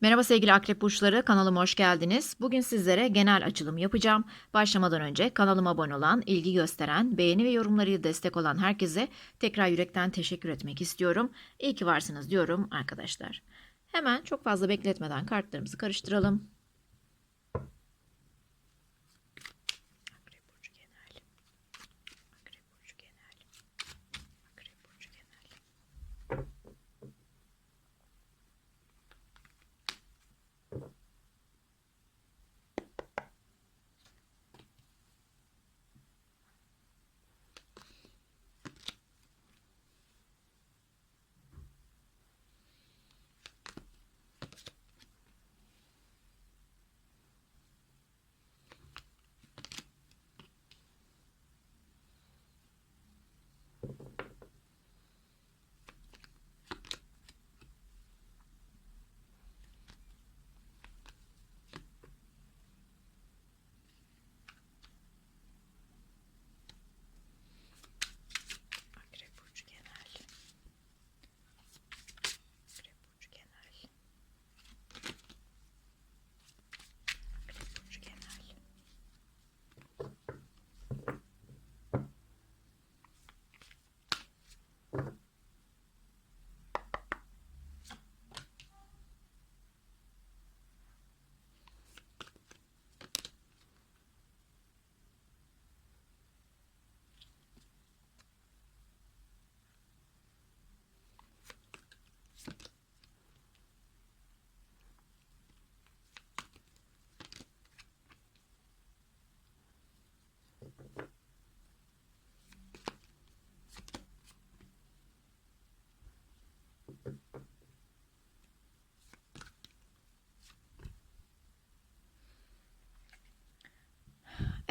Merhaba sevgili akrep burçları kanalıma hoş geldiniz. Bugün sizlere genel açılım yapacağım. Başlamadan önce kanalıma abone olan, ilgi gösteren, beğeni ve yorumlarıyla destek olan herkese tekrar yürekten teşekkür etmek istiyorum. İyi ki varsınız diyorum arkadaşlar. Hemen çok fazla bekletmeden kartlarımızı karıştıralım.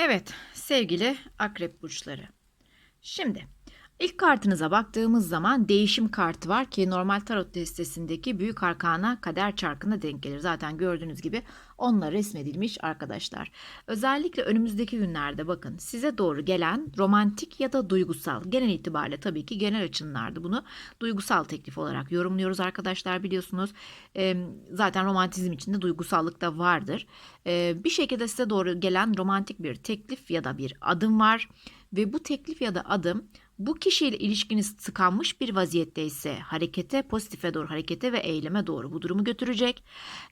Evet sevgili akrep burçları. Şimdi ilk kartınıza baktığımız zaman değişim kartı var ki normal tarot destesindeki büyük arkana kader çarkına denk gelir. Zaten gördüğünüz gibi onunla resmedilmiş arkadaşlar. Özellikle önümüzdeki günlerde bakın size doğru gelen romantik ya da duygusal genel itibariyle tabii ki genel açınlarda bunu duygusal teklif olarak yorumluyoruz arkadaşlar biliyorsunuz. Zaten romantizm içinde duygusallık da vardır. Bir şekilde size doğru gelen romantik bir teklif ya da bir adım var ve bu teklif ya da adım bu kişiyle ilişkiniz tıkanmış bir vaziyette ise harekete, pozitife doğru harekete ve eyleme doğru bu durumu götürecek.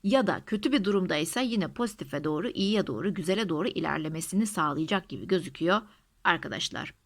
Ya da kötü bir durumdaysa yine pozitife doğru, iyiye doğru, güzele doğru ilerlemesini sağlayacak gibi gözüküyor arkadaşlar.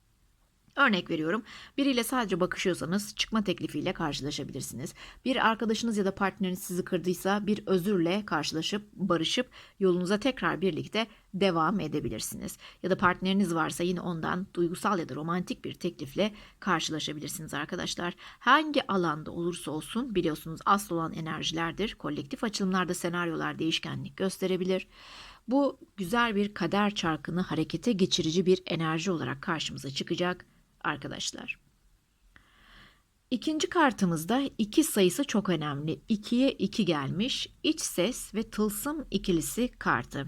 Örnek veriyorum. Biriyle sadece bakışıyorsanız çıkma teklifiyle karşılaşabilirsiniz. Bir arkadaşınız ya da partneriniz sizi kırdıysa bir özürle karşılaşıp barışıp yolunuza tekrar birlikte devam edebilirsiniz. Ya da partneriniz varsa yine ondan duygusal ya da romantik bir teklifle karşılaşabilirsiniz arkadaşlar. Hangi alanda olursa olsun biliyorsunuz asıl olan enerjilerdir. Kolektif açılımlarda senaryolar değişkenlik gösterebilir. Bu güzel bir kader çarkını harekete geçirici bir enerji olarak karşımıza çıkacak arkadaşlar. İkinci kartımızda iki sayısı çok önemli. 2'ye 2 gelmiş. İç ses ve tılsım ikilisi kartı.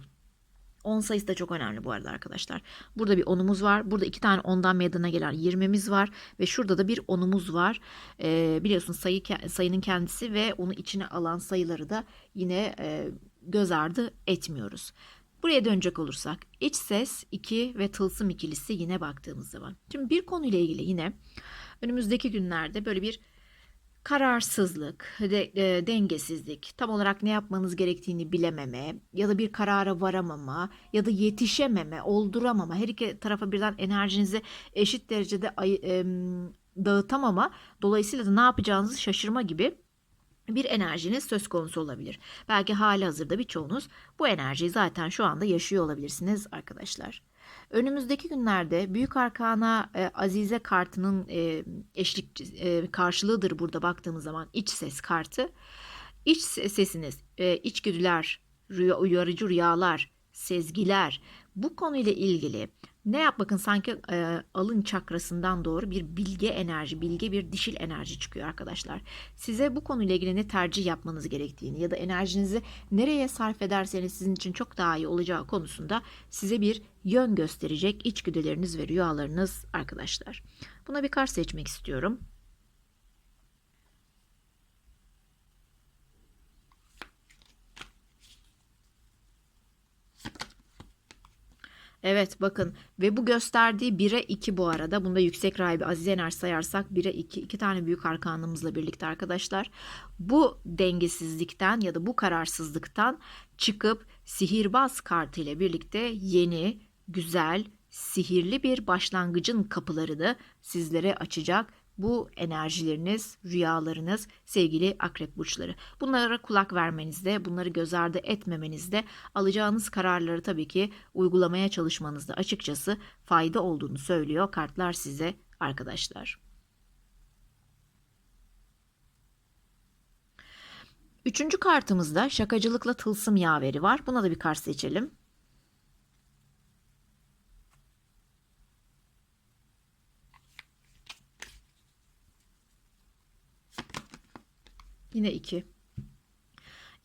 10 sayısı da çok önemli bu arada arkadaşlar. Burada bir onumuz var. Burada iki tane ondan meydana gelen 20'miz var. Ve şurada da bir onumuz var. Ee, biliyorsunuz sayı, sayının kendisi ve onu içine alan sayıları da yine e, göz ardı etmiyoruz. Buraya dönecek olursak iç ses 2 ve tılsım ikilisi yine baktığımız zaman. Şimdi bir konuyla ilgili yine önümüzdeki günlerde böyle bir kararsızlık, de, e, dengesizlik, tam olarak ne yapmanız gerektiğini bilememe ya da bir karara varamama ya da yetişememe, olduramama, her iki tarafa birden enerjinizi eşit derecede ay, e, dağıtamama, dolayısıyla da ne yapacağınızı şaşırma gibi bir enerjiniz söz konusu olabilir. Belki hali hazırda birçoğunuz bu enerjiyi zaten şu anda yaşıyor olabilirsiniz arkadaşlar. Önümüzdeki günlerde Büyük Arkana e, Azize kartının e, eşlik e, karşılığıdır burada baktığımız zaman iç ses kartı. İç sesiniz, e, içgüdüler, rüya, uyarıcı rüyalar, sezgiler bu konuyla ilgili ne yap bakın sanki e, alın çakrasından doğru bir bilge enerji, bilge bir dişil enerji çıkıyor arkadaşlar. Size bu konuyla ilgili ne tercih yapmanız gerektiğini ya da enerjinizi nereye sarf ederseniz sizin için çok daha iyi olacağı konusunda size bir yön gösterecek içgüdüleriniz ve rüyalarınız arkadaşlar. Buna bir kart seçmek istiyorum. Evet bakın ve bu gösterdiği 1'e 2 bu arada. Bunda yüksek rahibi Aziz Ener sayarsak 1'e 2. iki tane büyük arkanımızla birlikte arkadaşlar. Bu dengesizlikten ya da bu kararsızlıktan çıkıp sihirbaz kartı ile birlikte yeni, güzel, sihirli bir başlangıcın kapılarını sizlere açacak bu enerjileriniz, rüyalarınız sevgili akrep burçları. Bunlara kulak vermenizde, bunları göz ardı etmemenizde, alacağınız kararları tabii ki uygulamaya çalışmanızda açıkçası fayda olduğunu söylüyor kartlar size arkadaşlar. Üçüncü kartımızda şakacılıkla tılsım yaveri var. Buna da bir kart seçelim. Yine 2.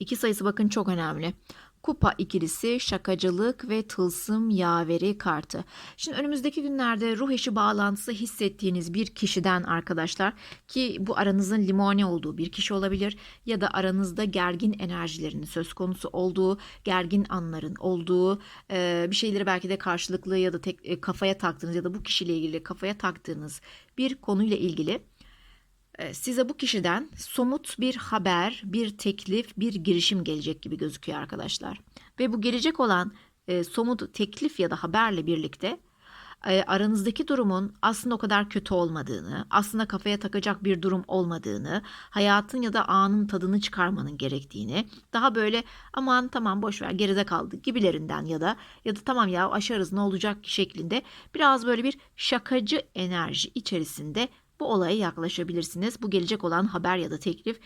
2 sayısı bakın çok önemli. Kupa ikilisi, şakacılık ve tılsım yaveri kartı. Şimdi önümüzdeki günlerde ruh eşi bağlantısı hissettiğiniz bir kişiden arkadaşlar ki bu aranızın limoni olduğu bir kişi olabilir ya da aranızda gergin enerjilerin söz konusu olduğu, gergin anların olduğu, e, bir şeyleri belki de karşılıklı ya da tek, e, kafaya taktığınız ya da bu kişiyle ilgili kafaya taktığınız bir konuyla ilgili size bu kişiden somut bir haber, bir teklif, bir girişim gelecek gibi gözüküyor arkadaşlar. Ve bu gelecek olan e, somut teklif ya da haberle birlikte e, aranızdaki durumun aslında o kadar kötü olmadığını, aslında kafaya takacak bir durum olmadığını, hayatın ya da anın tadını çıkarmanın gerektiğini, daha böyle aman tamam boş ver geride kaldı gibilerinden ya da ya da tamam ya aşarız ne olacak şeklinde biraz böyle bir şakacı enerji içerisinde bu olaya yaklaşabilirsiniz. Bu gelecek olan haber ya da teklif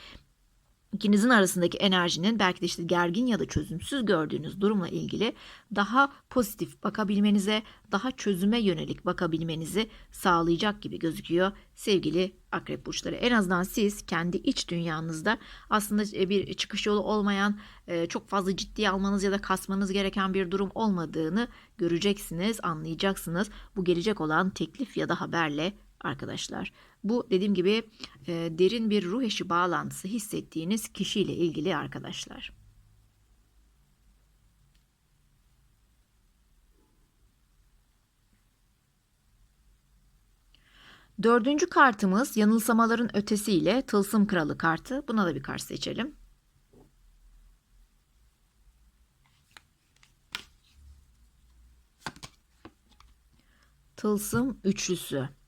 ikinizin arasındaki enerjinin belki de işte gergin ya da çözümsüz gördüğünüz durumla ilgili daha pozitif bakabilmenize, daha çözüme yönelik bakabilmenizi sağlayacak gibi gözüküyor sevgili akrep burçları. En azından siz kendi iç dünyanızda aslında e, bir çıkış yolu olmayan, e, çok fazla ciddiye almanız ya da kasmanız gereken bir durum olmadığını göreceksiniz, anlayacaksınız. Bu gelecek olan teklif ya da haberle arkadaşlar. Bu dediğim gibi e, derin bir ruh eşi bağlantısı hissettiğiniz kişiyle ilgili arkadaşlar. Dördüncü kartımız yanılsamaların ötesiyle tılsım kralı kartı. Buna da bir kart seçelim. Tılsım üçlüsü.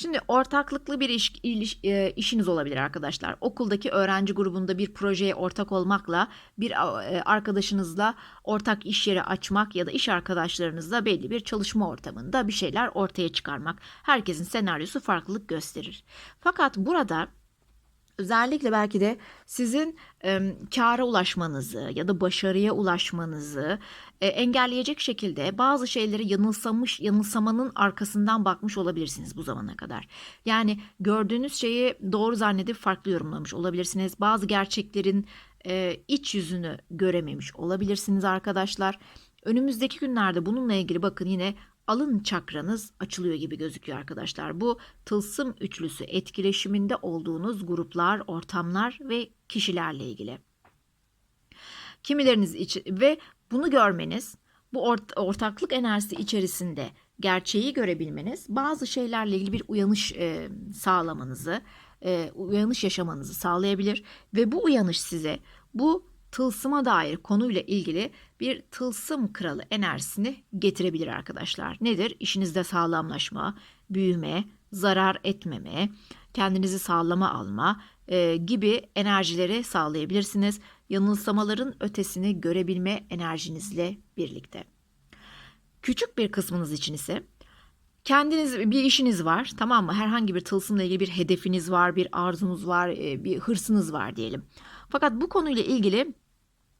Şimdi ortaklıklı bir iş, iliş, e, işiniz olabilir arkadaşlar. Okuldaki öğrenci grubunda bir projeye ortak olmakla bir e, arkadaşınızla ortak iş yeri açmak ya da iş arkadaşlarınızla belli bir çalışma ortamında bir şeyler ortaya çıkarmak. Herkesin senaryosu farklılık gösterir. Fakat burada özellikle belki de sizin e, kâra ulaşmanızı ya da başarıya ulaşmanızı e, engelleyecek şekilde bazı şeyleri yanılsamış, yanılsamanın arkasından bakmış olabilirsiniz bu zamana kadar. Yani gördüğünüz şeyi doğru zannedip farklı yorumlamış olabilirsiniz. Bazı gerçeklerin e, iç yüzünü görememiş olabilirsiniz arkadaşlar. Önümüzdeki günlerde bununla ilgili bakın yine alın çakranız açılıyor gibi gözüküyor arkadaşlar. Bu tılsım üçlüsü etkileşiminde olduğunuz gruplar, ortamlar ve kişilerle ilgili. Kimileriniz için ve bunu görmeniz, bu ort ortaklık enerjisi içerisinde gerçeği görebilmeniz, bazı şeylerle ilgili bir uyanış e, sağlamanızı, e, uyanış yaşamanızı sağlayabilir ve bu uyanış size bu tılsıma dair konuyla ilgili bir tılsım kralı enerjisini getirebilir arkadaşlar. Nedir? İşinizde sağlamlaşma, büyüme, zarar etmeme, kendinizi sağlama alma e, gibi enerjileri sağlayabilirsiniz. Yanılsamaların ötesini görebilme enerjinizle birlikte. Küçük bir kısmınız için ise kendiniz bir işiniz var tamam mı? Herhangi bir tılsımla ilgili bir hedefiniz var, bir arzunuz var, e, bir hırsınız var diyelim. Fakat bu konuyla ilgili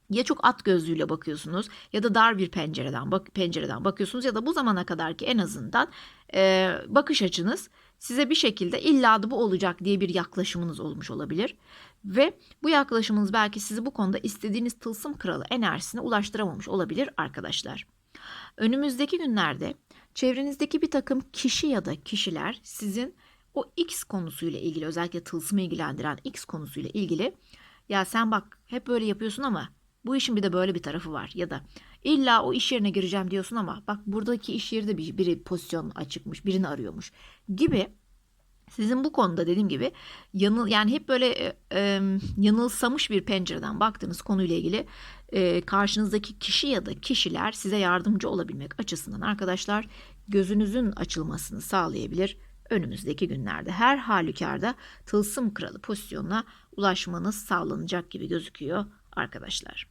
ya çok at gözlüğüyle bakıyorsunuz ya da dar bir pencereden bak pencereden bakıyorsunuz ya da bu zamana kadar ki en azından e, bakış açınız size bir şekilde illa da bu olacak diye bir yaklaşımınız olmuş olabilir ve bu yaklaşımınız belki sizi bu konuda istediğiniz tılsım kralı enerjisine ulaştıramamış olabilir arkadaşlar. Önümüzdeki günlerde çevrenizdeki bir takım kişi ya da kişiler sizin o X konusuyla ilgili özellikle tılsımı ilgilendiren X konusuyla ilgili ya sen bak hep böyle yapıyorsun ama bu işin bir de böyle bir tarafı var. Ya da İlla o iş yerine gireceğim diyorsun ama bak buradaki iş yeri de bir, biri pozisyon açıkmış, birini arıyormuş gibi. Sizin bu konuda dediğim gibi yanıl yani hep böyle e, e, yanılsamış bir pencereden baktığınız konuyla ilgili e, karşınızdaki kişi ya da kişiler size yardımcı olabilmek açısından arkadaşlar gözünüzün açılmasını sağlayabilir önümüzdeki günlerde. Her halükarda tılsım kralı pozisyonuna ulaşmanız sağlanacak gibi gözüküyor arkadaşlar.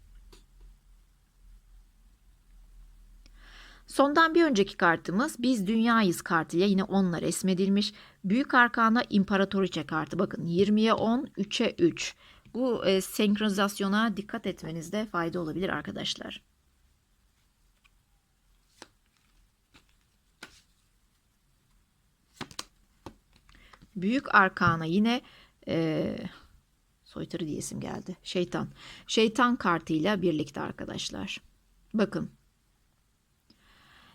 Sondan bir önceki kartımız Biz Dünyayız kartıyla yine 10'la resmedilmiş. Büyük Arkana İmparatoriçe kartı. Bakın 20'ye 10, 3'e 3. Bu e, senkronizasyona dikkat etmenizde fayda olabilir arkadaşlar. Büyük Arkana yine e, soytarı diyesim geldi. Şeytan. Şeytan kartıyla birlikte arkadaşlar. Bakın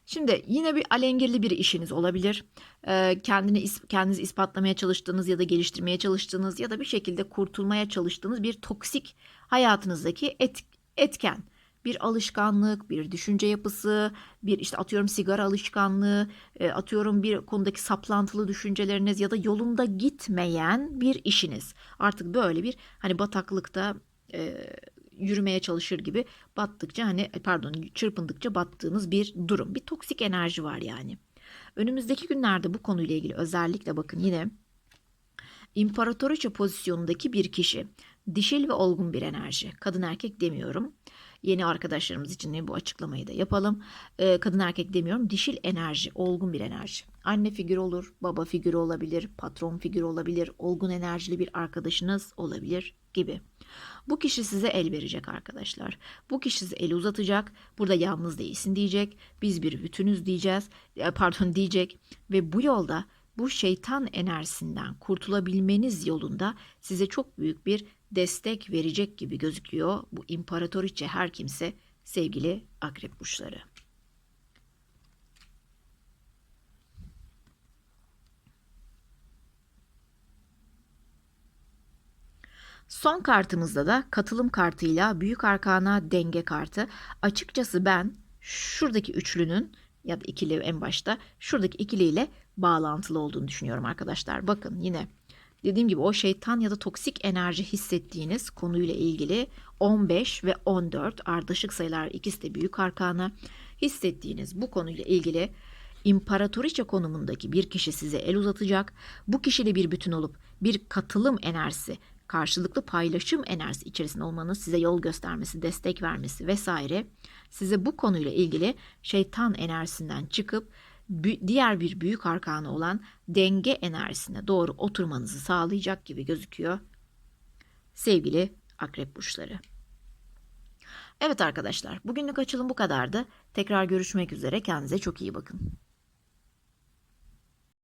Şimdi yine bir alengirli bir işiniz olabilir. Ee, kendini kendinizi ispatlamaya çalıştığınız ya da geliştirmeye çalıştığınız ya da bir şekilde kurtulmaya çalıştığınız bir toksik hayatınızdaki et, etken. Bir alışkanlık, bir düşünce yapısı, bir işte atıyorum sigara alışkanlığı, e, atıyorum bir konudaki saplantılı düşünceleriniz ya da yolunda gitmeyen bir işiniz. Artık böyle bir hani bataklıkta e, yürümeye çalışır gibi battıkça hani pardon çırpındıkça battığınız bir durum. Bir toksik enerji var yani. Önümüzdeki günlerde bu konuyla ilgili özellikle bakın yine imparatoriçe pozisyonundaki bir kişi dişil ve olgun bir enerji. Kadın erkek demiyorum. Yeni arkadaşlarımız için bu açıklamayı da yapalım. Ee, kadın erkek demiyorum. Dişil enerji, olgun bir enerji. Anne figürü olur, baba figürü olabilir, patron figürü olabilir, olgun enerjili bir arkadaşınız olabilir gibi. Bu kişi size el verecek arkadaşlar. Bu kişi size eli uzatacak. Burada yalnız değilsin diyecek. Biz bir bütünüz diyeceğiz. E, pardon diyecek ve bu yolda bu şeytan enerjisinden kurtulabilmeniz yolunda size çok büyük bir destek verecek gibi gözüküyor bu imparatoriçe her kimse sevgili akrep burçları. Son kartımızda da katılım kartıyla büyük arkana denge kartı. Açıkçası ben şuradaki üçlünün ya da ikili en başta şuradaki ikiliyle bağlantılı olduğunu düşünüyorum arkadaşlar. Bakın yine dediğim gibi o şeytan ya da toksik enerji hissettiğiniz konuyla ilgili 15 ve 14 ardışık sayılar ikisi de büyük arkana hissettiğiniz bu konuyla ilgili imparatoriçe konumundaki bir kişi size el uzatacak. Bu kişiyle bir bütün olup bir katılım enerjisi karşılıklı paylaşım enerjisi içerisinde olmanız size yol göstermesi, destek vermesi vesaire size bu konuyla ilgili şeytan enerjisinden çıkıp diğer bir büyük arkanı olan denge enerjisine doğru oturmanızı sağlayacak gibi gözüküyor. Sevgili akrep burçları. Evet arkadaşlar, bugünlük açılım bu kadardı. Tekrar görüşmek üzere. Kendinize çok iyi bakın.